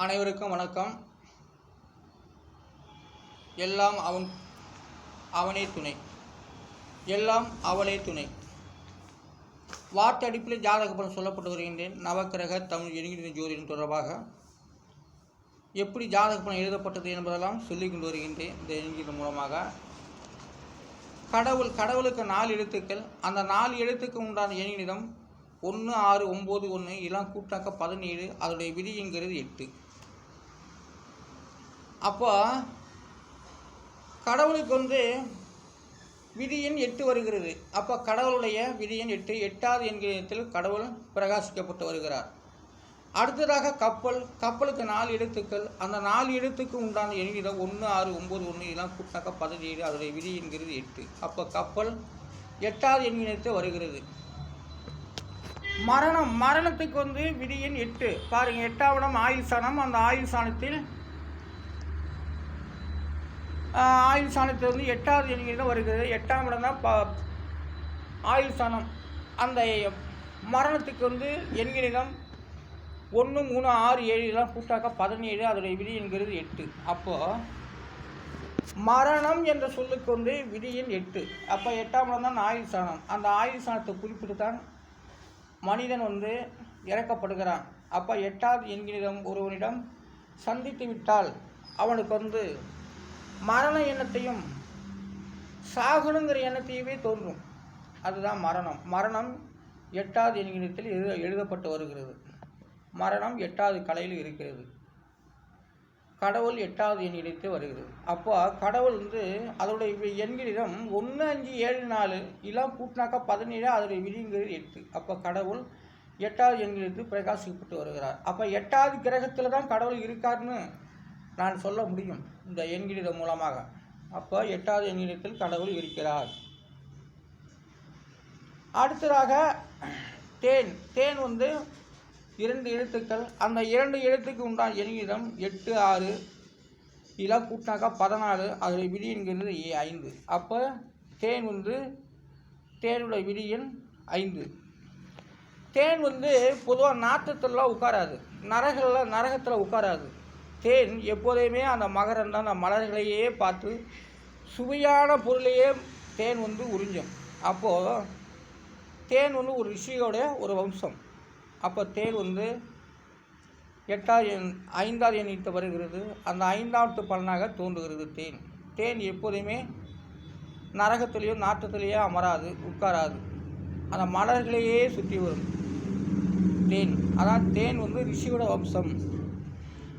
அனைவருக்கும் வணக்கம். எல்லாம் அவன் அவனே துணை. எல்லாம் அவளே துணை. வார்த்தடிப்பில் ஜாதக பலன் சொல்லப்பட்டு வருகின்றேன். நவக்கிரக தமிழ் என்கிற ஜோதிடம் தொடர்பாக. எப்படி ஜாதக பலன் எழுதப்பட்டது என்பதெல்லாம் சொல்லிக் கொண்டு வருகின்றேன். இந்த என்கிற மூலமாக. கடவுள் கடவுளுக்கு நாலு எழுத்துக்கள். அந்த நாலு எழுத்துக்கு உண்டான எண்ணிடம் ஒன்று ஆறு ஒம்பது ஒன்று இதெல்லாம் கூட்டாக்க பதினேழு அதோடைய விதிங்கிறது எட்டு. அப்போ கடவுளுக்கு வந்து விதியின் எட்டு வருகிறது. அப்போ கடவுளுடைய விதியின் எட்டு எட்டாவது என்கிறத்தில் கடவுள் பிரகாசிக்கப்பட்டு வருகிறார். அடுத்ததாக கப்பல் கப்பலுக்கு நாலு எழுத்துக்கள் அந்த நாலு எழுத்துக்கு உண்டான எண்ணிடம் ஒன்று ஆறு ஒம்பது ஒன்று இதெல்லாம் கூட்டினாக்கா பதினேழு அதோடைய விதி என்கிறது எட்டு. அப்போ கப்பல் எட்டாவது எண்ணினத்தை வருகிறது. மரணம் மரணத்துக்கு வந்து விதியின் எட்டு. பாருங்கள் எட்டாவிடம் ஆயுள் சாணம். அந்த ஆயுள் சாணத்தில் ஆயுள் சாணத்தில் வந்து எட்டாவது எண்ணிக்கை வருகிறது. எட்டாம் இடம் தான் ப ஆயுள் சாணம். அந்த மரணத்துக்கு வந்து எண்கிணிதம் ஒன்று மூணு ஆறு ஏழு இதெல்லாம் கூட்டாக்க பதினேழு அதோடைய விதி என்கிறது எட்டு. அப்போது மரணம் என்ற சொல்லுக்கு வந்து விதியின் எட்டு. அப்போ எட்டாம் இடம் தான் ஆயுள் சாணம். அந்த ஆயுள் சாணத்தை குறிப்பிட்டு தான் மனிதன் வந்து இறக்கப்படுகிறான். அப்போ எட்டாவது என்கிறம் ஒருவனிடம் சந்தித்து விட்டால் அவனுக்கு வந்து மரண எண்ணத்தையும் சாகணுங்கிற எண்ணத்தையுமே தோன்றும். அதுதான் மரணம். மரணம் எட்டாவது என்கிணத்தில் எழுத எழுதப்பட்டு வருகிறது. மரணம் எட்டாவது கலையில் இருக்கிறது. கடவுள் எட்டாவது எண்ணிடத்து வருகிறது. அப்போ கடவுள் வந்து அதோடைய எண்களிடம் ஒன்று அஞ்சு ஏழு நாலு இதெல்லாம் கூட்டினாக்கா பதினேழு அதோடைய விதிங்கிறது எட்டு. அப்போ கடவுள் எட்டாவது எண்களிலிருந்து பிரகாசிக்கப்பட்டு வருகிறார். அப்போ எட்டாவது கிரகத்தில் தான் கடவுள் இருக்காருன்னு நான் சொல்ல முடியும் இந்த எண்களிடம் மூலமாக. அப்போ எட்டாவது எண்களிடத்தில் கடவுள் இருக்கிறார். அடுத்ததாக தேன். தேன் வந்து இரண்டு எழுத்துக்கள். அந்த இரண்டு எழுத்துக்கு உண்டான எண்ணிடம் எட்டு ஆறு இதெல்லாம் கூட்டினாக்கா பதினாலு அதில் விதிங்கிறது ஏ ஐந்து. அப்போ தேன் வந்து தேனுடைய விதியின் ஐந்து. தேன் வந்து பொதுவாக நாற்றத்தில் உட்காராது. நரகளில் நரகத்தில் உட்காராது. தேன் எப்போதையுமே அந்த மகரந்த அந்த மலர்களையே பார்த்து சுவையான பொருளையே தேன் வந்து உறிஞ்சும். அப்போது தேன் வந்து ஒரு ரிஷியோட ஒரு வம்சம். அப்போ தேன் வந்து எட்டாவது எண் ஐந்தாவது எண்ணிட்டு வருகிறது. அந்த ஐந்தாவது பலனாக தோன்றுகிறது தேன். தேன் எப்போதுமே நரகத்திலேயோ நாட்டத்திலேயோ அமராது உட்காராது. அந்த மலர்களையே சுற்றி வரும் தேன். அதான் தேன் வந்து ரிஷியோட வம்சம்.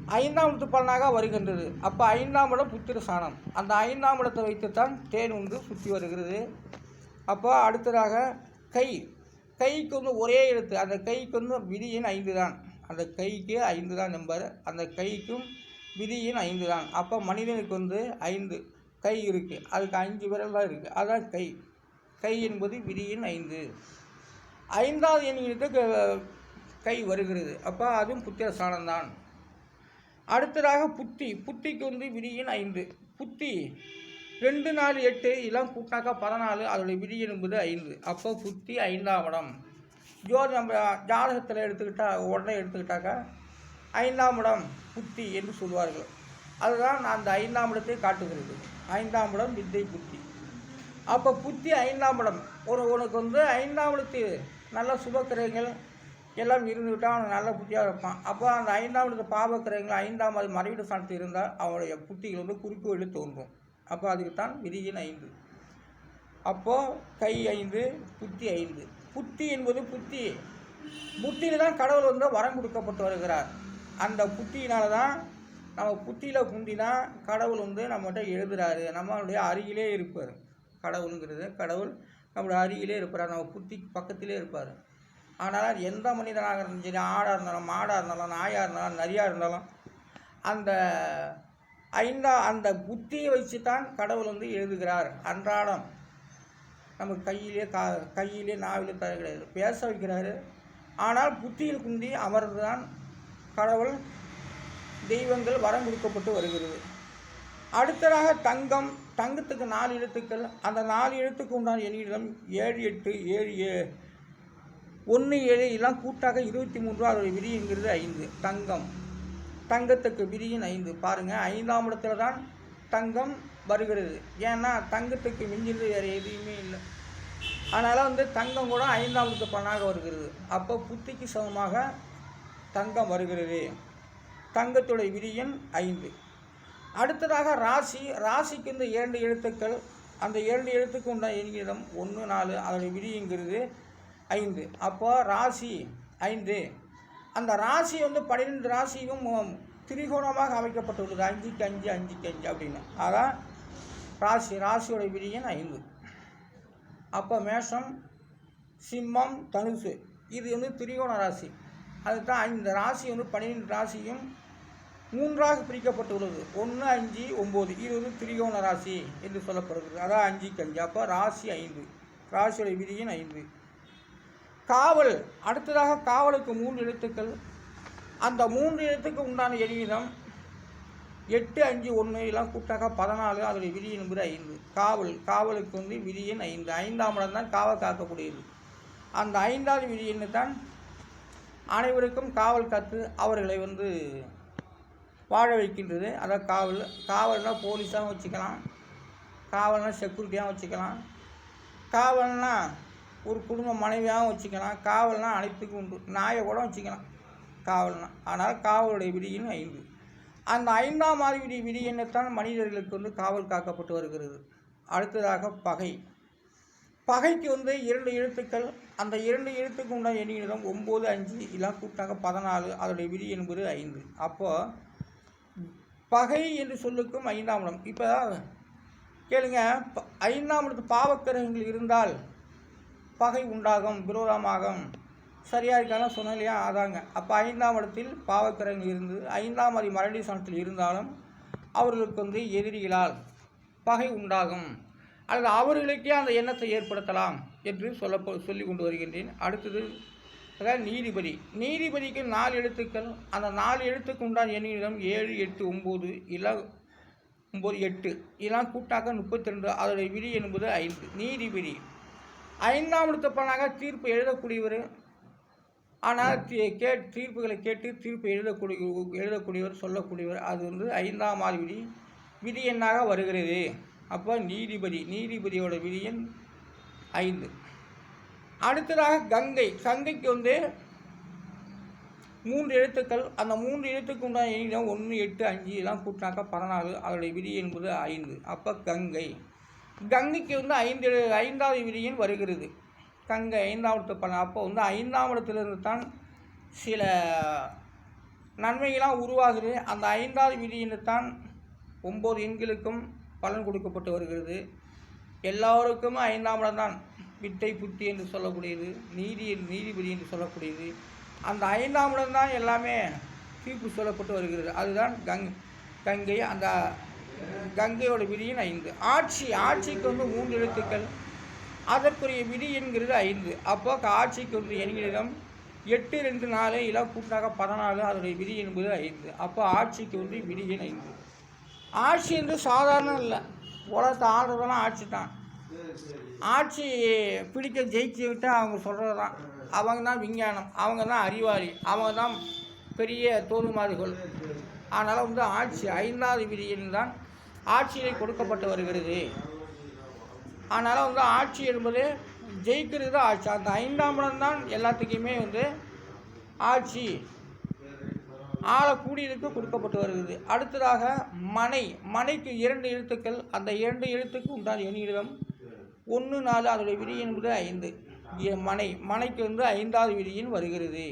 ஐந்தாம் இடத்து பலனாக வருகின்றது. அப்போ ஐந்தாம் இடம் புத்திர சாணம். அந்த ஐந்தாம் இடத்தை வைத்துத்தான் தேன் வந்து சுற்றி வருகிறது. அப்போ அடுத்ததாக கை. கைக்கு வந்து ஒரே எழுத்து. அந்த கைக்கு வந்து விதியின் ஐந்து தான் அந்த கைக்கு ஐந்து தான் நம்பர் அந்த கைக்கும் விதியின் ஐந்து தான் அப்போ மனிதனுக்கு வந்து ஐந்து. கை இருக்குது அதுக்கு அஞ்சு விரல் தான் இருக்குது அதான் கை. கை என்பது விதியின் ஐந்து. ஐந்தாவது எண்களுக்கு கை வருகிறது. அப்போ அதுவும் புத்திர சாணம்தான். அடுத்ததாக புத்தி. புத்திக்கு வந்து விதியின் ஐந்து. புத்தி. ரெண்டு நாலு எட்டு இதெல்லாம் கூட்டினாக்கா பதினாலு அதோடைய விதி என்பது ஐந்து. அப்போ புத்தி ஐந்தாம் இடம். ஜோதி நம்ம ஜாதகத்தில் எடுத்துக்கிட்டா உடனே எடுத்துக்கிட்டாக்கா ஐந்தாம் இடம் புத்தி என்று சொல்வார்கள். அதுதான் அந்த ஐந்தாம் இடத்தை காட்டுகிறது. ஐந்தாம் இடம் வித்தை புத்தி. அப்போ புத்தி ஐந்தாம் இடம். ஒரு உனக்கு வந்து ஐந்தாம் இடத்து நல்ல சுபக்கிரகங்கள் எல்லாம் இருந்துவிட்டால் அவனுக்கு நல்ல புத்தியாக இருப்பான் அப்போ அந்த ஐந்தாம் இடத்து பாவக்கிரகங்கள் ஐந்தாம் அது மறைவீடு சாணத்தில் இருந்தால் அவனுடைய புத்திகள் வந்து குறிக்கோளில் தோன்றும். அப்போ அதுக்கு தான் விதியின் ஐந்து. அப்போது கை ஐந்து புத்தி ஐந்து. புத்தி என்பது புத்தி. புத்தியில் தான் கடவுள் வந்து வரம் கொடுக்கப்பட்டு வருகிறார். அந்த புத்தியினால தான் நம்ம புத்தியில் குந்தினா கடவுள் வந்து நம்மகிட்ட எழுதுறாரு. நம்மளுடைய அருகிலே இருப்பார். கடவுளுங்கிறது கடவுள் நம்மளுடைய அருகிலே இருப்பார். நம்ம புத்தி பக்கத்திலே இருப்பார். ஆனால் எந்த மனிதனாக இருந்தாலும் சரி ஆடாக இருந்தாலும் மாடாக இருந்தாலும் நாயாக இருந்தாலும் நரியாக இருந்தாலும் அந்த ஐந்தா அந்த புத்தியை வச்சு தான் கடவுள் வந்து எழுதுகிறார். அன்றாடம் நம்ம கையிலே கா கையிலே நாவிலே தர கிடையாது. பேச வைக்கிறாரு. ஆனால் புத்தியில் குந்தி அமர்ந்து தான் கடவுள் தெய்வங்கள் வரம் கொடுக்கப்பட்டு வருகிறது. அடுத்ததாக தங்கம் தங்கத்துக்கு நாலு எழுத்துக்கள். அந்த நாலு எழுத்துக்கு உண்டான எண்ணிடம் ஏழு எட்டு ஏழு ஏ ஒன்று ஏழு எல்லாம் கூட்டாக இருபத்தி மூன்று அதோடைய விதிங்கிறது ஐந்து. தங்கம். தங்கத்துக்கு விதியின் ஐந்து. பாருங்கள் ஐந்தாம் இடத்துல தான் தங்கம் வருகிறது. ஏன்னா தங்கத்துக்கு மிஞ்சிறது வேறு எதுவுமே இல்லை. அதனால் வந்து தங்கம் கூட ஐந்தாம் இடத்து பணாக வருகிறது. அப்போ புத்திக்கு சமமாக தங்கம் வருகிறது. தங்கத்துடைய விதியின் ஐந்து. அடுத்ததாக ராசி. ராசிக்கு இந்த இரண்டு எழுத்துக்கள் அந்த இரண்டு எழுத்துக்கு உண்டான எண்ணிடம் ஒன்று நாலு அதோடைய விதிங்கிறது ஐந்து. அப்போது ராசி ஐந்து. அந்த ராசி வந்து பன்னிரெண்டு ராசியும் உம், திரிகோணமாக அமைக்கப்பட்டுள்ளது. அஞ்சுக்கு அஞ்சு அஞ்சுக்கு அஞ்சு அப்படின்னு. அதான் ராசி ராசியோட விதியின் ஐந்து. அப்போ மேஷம் சிம்மம் தனுசு. இது வந்து திரிகோண ராசி. அதுதான் இந்த ராசி வந்து பன்னிரெண்டு ராசியும் மூன்றாக பிரிக்கப்பட்டுள்ளது. ஒன்று அஞ்சு ஒம்பது. இது வந்து திரிகோண ராசி என்று சொல்லப்படுகிறது. அதான் அஞ்சுக்கு அஞ்சு. அப்போ ராசி ஐந்து. ராசியோட விதியின் ஐந்து. காவல் அடுத்ததாக காவலுக்கு மூன்று எழுத்துக்கள். அந்த மூன்று எழுத்துக்கு உண்டான எண்ணிடம் எட்டு அஞ்சு ஒன்று எல்லாம் கூட்டாக பதினாலு அதோடைய விதி என்பது ஐந்து. காவல் காவலுக்கு வந்து விதியின் ஐந்து. ஐந்தாம் இடம் தான் காவல் காக்கக்கூடியது. அந்த ஐந்தாவது விதி என்ன தான்? அனைவருக்கும் காவல் காத்து அவர்களை வந்து வாழ வைக்கின்றது. அதான் காவல் காவல்னால் போலீஸாகவும் வச்சுக்கலாம். காவல்னால் செக்யூரிட்டியாகவும் வச்சுக்கலாம். காவல்னால் ஒரு குடும்ப மனைவியாகவும் வச்சுக்கலாம். காவல்னா அனைத்துக்கும் உண்டு. நாயை கூட வச்சுக்கலாம். காவல்னா. ஆனால் காவலுடைய விதியின் ஐந்து. அந்த ஐந்தாம் மாதிரி விதி என்னத்தான்? மனிதர்களுக்கு வந்து காவல் காக்கப்பட்டு வருகிறது. அடுத்ததாக பகை. பகைக்கு வந்து இரண்டு எழுத்துக்கள். அந்த இரண்டு எழுத்துக்கு உண்டான எண்ணிடம் ஒம்பது அஞ்சு இதெல்லாம் கூட்டாக பதினாலு. அதோடைய விதி என்பது ஐந்து. அப்போது பகை என்று சொல்லுக்கும் ஐந்தாம் இடம். இப்போ கேளுங்க. ப- ஐந்தாம் இடத்து பாவக்கிரகங்கள் இருந்தால் பகை உண்டாகும் விரோதமாகும். சரியாக இருக்கான சொன்னேன் இல்லையா அதாங்க. அப்போ ஐந்தாம் இடத்தில் பாவக்கிரகங்கள் இருந்து ஐந்தாம் அதி மரடி சனத்தில் இருந்தாலும் அவர்களுக்கு வந்து எதிரிகளால் பகை உண்டாகும். அல்லது அவர்களுக்கே அந்த எண்ணத்தை ஏற்படுத்தலாம் என்று சொல்ல சொல்லி கொண்டு வருகின்றேன். அடுத்தது அதாவது நீதிபதி. நீதிபதிக்கு நாலு எழுத்துக்கள். அந்த நாலு எழுத்துக்கு உண்டான எண்ணிடம் ஏழு எட்டு ஒம்பது இல்லை ஒம்பது எட்டு. இதெல்லாம் கூட்டாக்க முப்பத்தி ரெண்டு. அதோடைய விதி என்பது ஐந்து. நீதிபதி. ஐந்தாம் எழுத்தப்பனாக தீர்ப்பு எழுதக்கூடியவர். ஆனால் கே தீர்ப்புகளை கேட்டு தீர்ப்பு எழுதக்கூடிய எழுதக்கூடியவர் சொல்லக்கூடியவர் அது வந்து ஐந்தாம் ஆறு விதி விதி எண்ணாக வருகிறது. அப்போ நீதிபதி நீதிபதியோட விதி எண் ஐந்து. அடுத்ததாக கங்கை. கங்கைக்கு வந்து மூன்று எழுத்துக்கள். அந்த மூன்று எழுத்துக்கு உண்டான எண்ணிடம் ஒன்று எட்டு அஞ்சு எல்லாம் கூட்டினாக்கா பதினாலு அதோடைய விதி என்பது ஐந்து. அப்போ கங்கை. கங்கைக்கு வந்து ஐந்து ஐந்தாவது விதியின் வருகிறது. கங்கை ஐந்தாம் பண்ண அப்போ வந்து ஐந்தாம் இடத்திலிருந்து தான் சில நன்மைகளாக உருவாகுது அந்த ஐந்தாவது விதியின்னு தான் ஒம்பது எண்களுக்கும் பலன் கொடுக்கப்பட்டு வருகிறது. எல்லோருக்கும் ஐந்தாம் இடம் தான் வித்தை புத்தி என்று சொல்லக்கூடியது நீதி நீதிபதி என்று சொல்லக்கூடியது. அந்த ஐந்தாம் இடம் தான் எல்லாமே தீர்ப்பு சொல்லப்பட்டு வருகிறது. அதுதான் கங் கங்கை அந்த கங்கையோட விதியின் ஐந்து. ஆட்சி ஆட்சிக்கு வந்து மூன்று எழுத்துக்கள். அதற்குரிய விதி என்கிறது ஐந்து. அப்போ ஆட்சிக்கு வந்து எண்களிடம் எட்டு ரெண்டு நாலு இல்லை கூட்டாக பதினாலு அதனுடைய விதி என்பது ஐந்து. அப்போ ஆட்சிக்கு வந்து விதி எண் ஐந்து. ஆட்சி என்று சாதாரணம் இல்லை உலகத்தை ஆடுறதெல்லாம் ஆட்சி தான். ஆட்சி பிடிக்க ஜெயிச்சு விட்டு அவங்க சொல்கிறது தான். அவங்க தான் விஞ்ஞானம். அவங்க தான் அறிவாளி. அவங்க தான் பெரிய தோதுமாதிகள். அதனால் வந்து ஆட்சி ஐந்தாவது விதியில் தான். ஆட்சியை கொடுக்கப்பட்டு வருகிறது. அதனால் வந்து ஆட்சி என்பது ஜெயிக்கிறது தான் ஆட்சி. அந்த ஐந்தாம் இடம் தான் எல்லாத்துக்குமே வந்து ஆட்சி. ஆளக்கூடியதுக்கு கொடுக்கப்பட்டு வருகிறது. அடுத்ததாக மனை. மனைக்கு இரண்டு எழுத்துக்கள். அந்த இரண்டு எழுத்துக்கு உண்டான எண்ணிடம் ஒன்று நாலு அதோடைய விதி என்பது ஐந்து. மனை. மனைக்கு வந்து ஐந்தாவது விதியின் வருகிறது.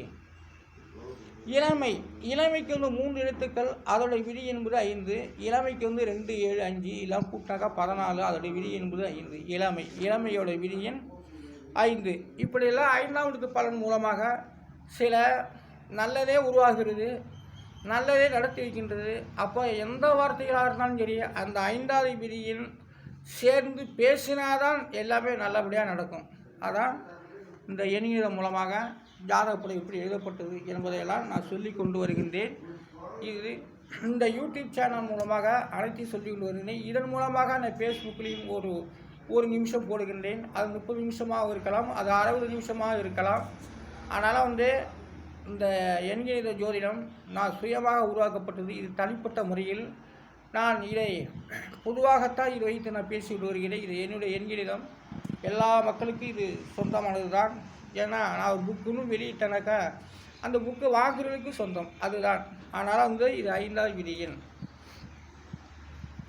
இளமை இளமைக்கு வந்து மூன்று எழுத்துக்கள் அதோடைய விதி என்பது ஐந்து இளமைக்கு வந்து ரெண்டு ஏழு அஞ்சு எல்லாம் கூட்டாக பதினாலு அதோடைய விதி என்பது ஐந்து. இளமை இளமையோட விதியின் ஐந்து. இப்படியெல்லாம் ஐந்தாவது பலன் மூலமாக சில நல்லதே உருவாகிறது நல்லதே நடத்தி வைக்கின்றது அப்போ எந்த வார்த்தைகளாக இருந்தாலும் சரி அந்த ஐந்தாவது விதியில் சேர்ந்து பேசினாதான் எல்லாமே நல்லபடியாக நடக்கும். அதான் இந்த எண்ணியதன் மூலமாக ஜாதகப்படம் எப்படி எழுதப்பட்டது என்பதையெல்லாம் நான் சொல்லி கொண்டு வருகின்றேன். இது இந்த யூடியூப் சேனல் மூலமாக அனைத்தையும் சொல்லி கொண்டு வருகின்றேன். இதன் மூலமாக நான் ஃபேஸ்புக்லேயும் ஒரு ஒரு நிமிஷம் போடுகின்றேன். அது முப்பது நிமிஷமாக இருக்கலாம் அது அறுபது நிமிஷமாக இருக்கலாம். அதனால் வந்து இந்த எண்கணித ஜோதிடம் நான் சுயமாக உருவாக்கப்பட்டது இது தனிப்பட்ட முறையில். நான் இதை பொதுவாகத்தான் இது வைத்து நான் பேசிவிட்டு வருகிறேன். இது என்னுடைய எண்கணிதம். எல்லா மக்களுக்கும் இது சொந்தமானது தான் ஏன்னா நான் ஒரு புக்குன்னு வெளியிட்டேனாக்கா அந்த புக்கு வாங்குறதுக்கு சொந்தம். அதுதான். ஆனால் வந்து இது ஐந்தாவது விதியின்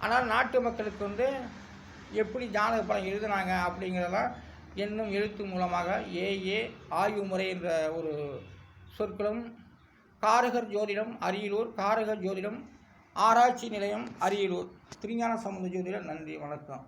ஆனால் நாட்டு மக்களுக்கு வந்து எப்படி ஜாதக படம் எழுதுனாங்க அப்படிங்கிறதெல்லாம் என்னும் எழுத்து மூலமாக ஏஏ ஆய்வு முறை என்ற ஒரு சொற்களும் காரகர் ஜோதிடம் அரியலூர் காரகர் ஜோதிடம் ஆராய்ச்சி நிலையம் அரியலூர். திருஞான சம்பந்த ஜோதிடம் நன்றி வணக்கம்.